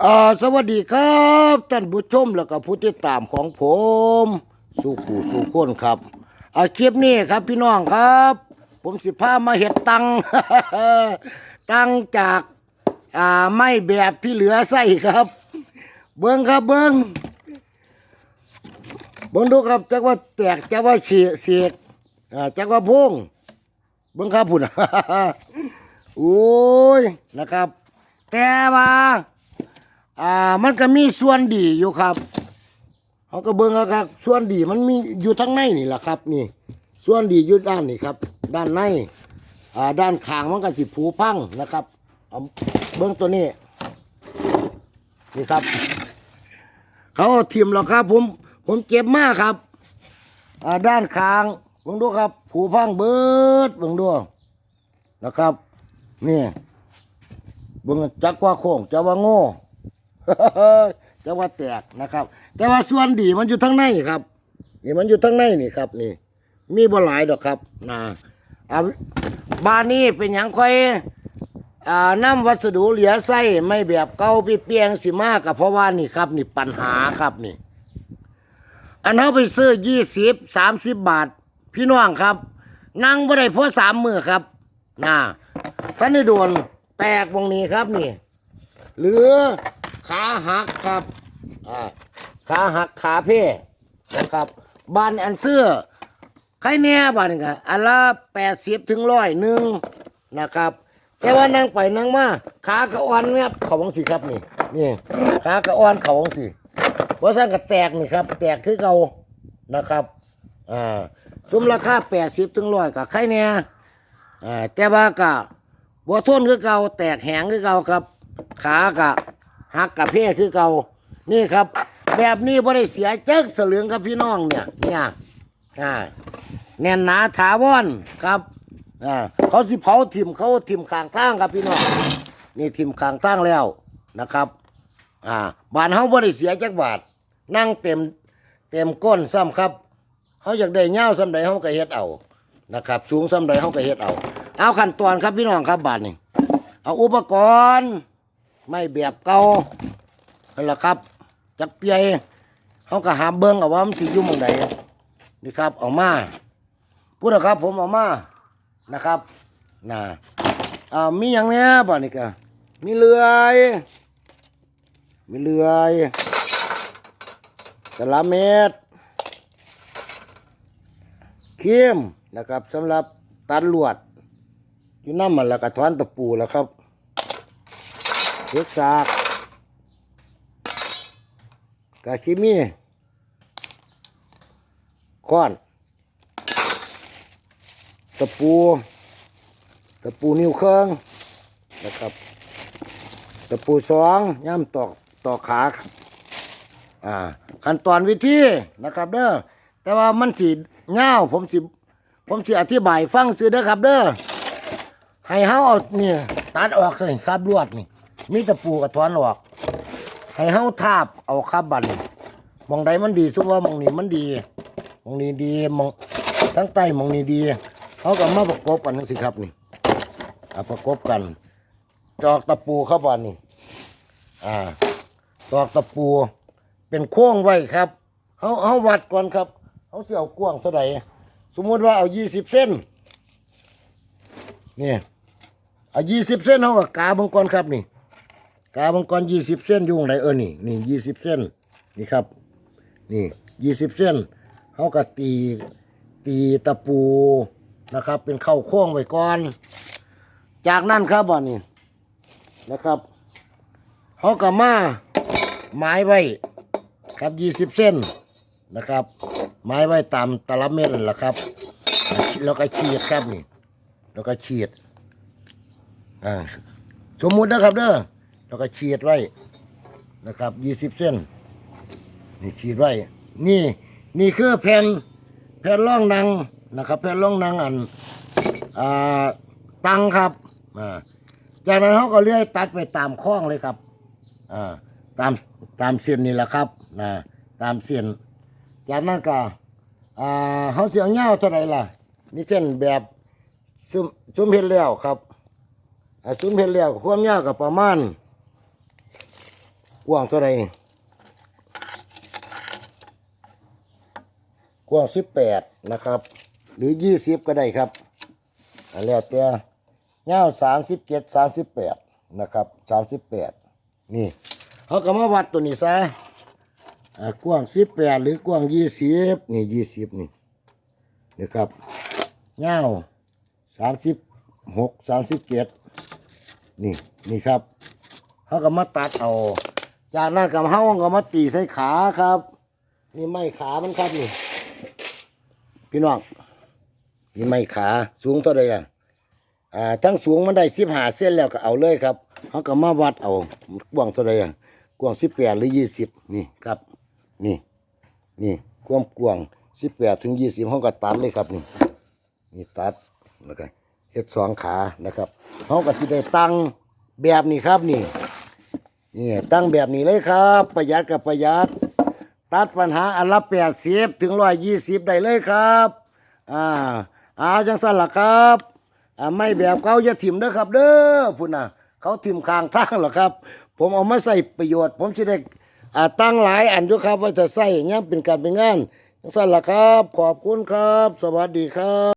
อ่าสวัสดีครับท่านผู้ชมแล้วก็ผู้ติดตามของผม สู่ผู้สู่คนครับอาคลิปนี้ครับพี่น้องครับ ผมสิพามาเห็ดตัง ตังจากอ่าไม้แบบที่เหลือใส่ครับ เบิ้งครับเบิ้งเบิ้งดูครับจักว่าแตกจักว่าเสียเสียกอ่าจักว่าพุ่งเบิ้งครับพุ่น โอ้ยนะครับ แต่ว่า อ่ามันก็มีส่วนดีอยู่ครับเขาก็เบิ่งเอาครับส่วนดีมันมีอยู่ทั้งในนี่แหละครับ นี่ ส่วนดีอยู่ด้านนี่ครับ ด้านในอ่าด้านข้างมันก็สิผุพังนะครับเอาเบิ่งตัวนี้นี่ครับ เขาทิมแล้วครับผมผมเจ็บมากครับอ่าด้านข้างเบิ่งดูครับผุพังเบิดเบิ่งดูนะครับ นี่เบิ่งจักว่าโค้งจักว่าโง่ จะว่าแตกนะครับ แต่ว่าส่วนดีมันอยู่ทั้งในครับ นี่มันอยู่ทั้งในนี่ครับ นี่ มีบ่หลายดอกครับนะอ่าบ้านนี้เป็นอย่างค่อยอ่านำวัสดุเหลือใส้ไม่แบบเก่าเปียงสิมากกับเพราะว่านี่ครับ นี่ปัญหาครับนี่ อันเขาไปซื้อยี่สิบสามสิบบาท พี่น้องครับ นั่งบ่ได้เพราะสามมือครับน่ะท่านได้โดนแตกวงนี้ครับนี่ หรือ ขาหักครับอ่าขาหักขาเพ่นะครับบานอันเสื้อใครเนี่ยบ้านนี่ก็อันละแปดสิบถึงร้อยหนึ่งนะครับ แต่ว่านั่งไปนั่งมาขากระอ่อนครับเขาวังสิครับนี่นี่ขากระอ่อนเขาวังสิเพราะฉะนั้นก็แตกนี่ครับ แตกคือเก่านะครับอ่าซุ้มราคาแปดสิบถึงร้อยกับใครเนี่ยอ่าแต่ว่าก็บัวทนคือเก่าแตกแหงคือเก่าครับ ขากะ หักกะเพ่คือเก่านี่ครับ แบบนี้บ่ได้เสียเจ๊กเสลืองครับพี่น้องเนี่ยเนี่ยอ่าแน่นหนาถาวรครับอ่าเขาสิเผาถิ่มเขาถิ่มข้างทางครับพี่น้องนี่ถิ่มข้างทางแล้วนะครับอ่าบานเฮาบ่ได้เสียจักบาท นั่งเต็มเต็มก้นซ้ำครับเฮาอยากได้เงาซ้ำใดเฮาก็เฮ็ดเอานะครับ สูงซ้ำใดเฮาก็เฮ็ดเอา เอาขั้นตอนครับพี่น้องครับบาดนี้เอาอุปกรณ์ ไม่แบบเก่านั่นแหละครับ จักเปียเขาก็หามเบิ้งเอาว่ามันสิอยู่หมองใดนี่ครับเอามาพูดนะครับ ผมเอามานะครับนะอ่ามีอย่างเนี้ยบ่นี่ก็มีเลื่อย มีเลื่อยตะละเม็ดเขีมนะครับสำหรับตัดลวดอยู่น้ำมันแล้วก็ถอนตะปูแล้วครับ เลือกสากกาชิมีค้อน ตะปู ตะปูนิ้วเครื่องนะครับ ตะปูสองย่ำตอกตอกขาครับอ่าขั้นตอนวิธีนะครับเด้อแต่ว่ามันสีเงาผมสิผมสิอธิบายฟังซื้อเด้อครับเด้อให้เฮาเอาเนี่ยตัดออกเลยครับลวดนี่ มีตะปูกับถอนออก ให้เฮาทาบเอาคาบบันมองใดมันดีสุว่ามองนี้มันดีมองนี้ดีมองทั้งใต้มองนี้ดีเขาก็มาประกบกันสิครับนี่เอาประกบกันตอกตะปูเข้าบันนี่อ่าตอกตะปู เป็นโค้งไว้ครับเขาเขาวัดก่อนครับเขาเสียวกว้างเท่าไหร่สมมติว่าเอายี่สิบเส้นนี่เอายี่สิบเส้นเขาก็กาบังกรครับนี่ กาบังกรยี่สิบเส้นยู่งไหนเออนี่นี่ยี่สิบเส้นนี่ครับ นี่ยี่สิบเส้นเขาก็ตีตีตะปูนะครับ เป็นเข้าโค้งไว้ก่อน จากนั้นครับบ่อนี่นะครับเขาก็มาหมายไว้ครับยี่สิบเส้นนะครับหมายไว้ตามตลับเมตรนั่นแหละครับแล้วก็ฉีดครับนี่แล้วก็ฉีดอ่าสมมุตินะครับเด้อ แล้วก็ฉีดไว้นะครับยี่สิบเส้นนี่ฉีดไว้ นี่ นี่คือแผ่นแผ่นร่องนังนะครับ แผ่นร่องนังอันอ่าตังครับอ่าจากนั้นเขาก็เลื่อยตัดไปตามข้องเลยครับอ่าตามตามเส้นนี่แหละครับนะตามเส้นจากนั้นก็อ่าเขาเสียเงาเท่าไหร่ล่ะ นี่เส้นแบบซุ่มซุ่มเห็นแล้วครับอาซุ้มเพชรแล้วความยาวกับประมาณ กว้างเท่าไหร่นี่กว้างสิบแปดนะครับ หรือยี่สิบก็ได้ครับอันแล้วแต่ยาสามสิบเจ็ดสามสิบแปดนะครับสามสิบแปดนี่เขาก็มาวัดตัวนี้ซะกว้างสิบแปดหรือกว้างยี่สิบนี่ยี่สิบนี่นะครับยาสามสิบหกสามสิบเจ็ดนี่นี่ครับเขาก็มาตัดเอา จากนั้นกับเขาก็มาตีใส่ขาครับ นี่ไม่ขามันครับนี่พี่น้องนี่ไม่ขาสูงเท่าใดล่ะอ่าทั้งสูงมันได้สิบหาเส้นแล้วก็เอาเลยครับเขาก็มาวัดเอากว้างเท่าใดอะกว้างสิบแปดหรือยี่สิบนี่ครับ นี่ นี่ความกว้างสิบแปดถึงยี่สิบเขาก็ตัดเลยครับนี่นี่ตัดแล้วก็เฮ็ดสองขานะครับเขาก็สิได้ตั้งแบบนี้ครับนี่ นี่ตั้งแบบนี้เลยครับ ประหยัดกับประหยัด ตัดปัญหาอันละแปดสิบถึงร้อยยี่สิบได้เลยครับ อ่าอาจังสั่นล่ะครับอ่าไม่แบบเขาอย่าถิ่มเด้อครับ เด้อพุ่นน่ะ เขาถิ่มคางทางหรอครับ ผมเอามาใส่ประโยชน์ ผมจะได้อ่าตั้งหลายอันอยู่ครับไว่าจะใส่เงี้ยเป็นการเป็นงานจังสั่นล่ะครับ ขอบคุณครับ สวัสดีครับ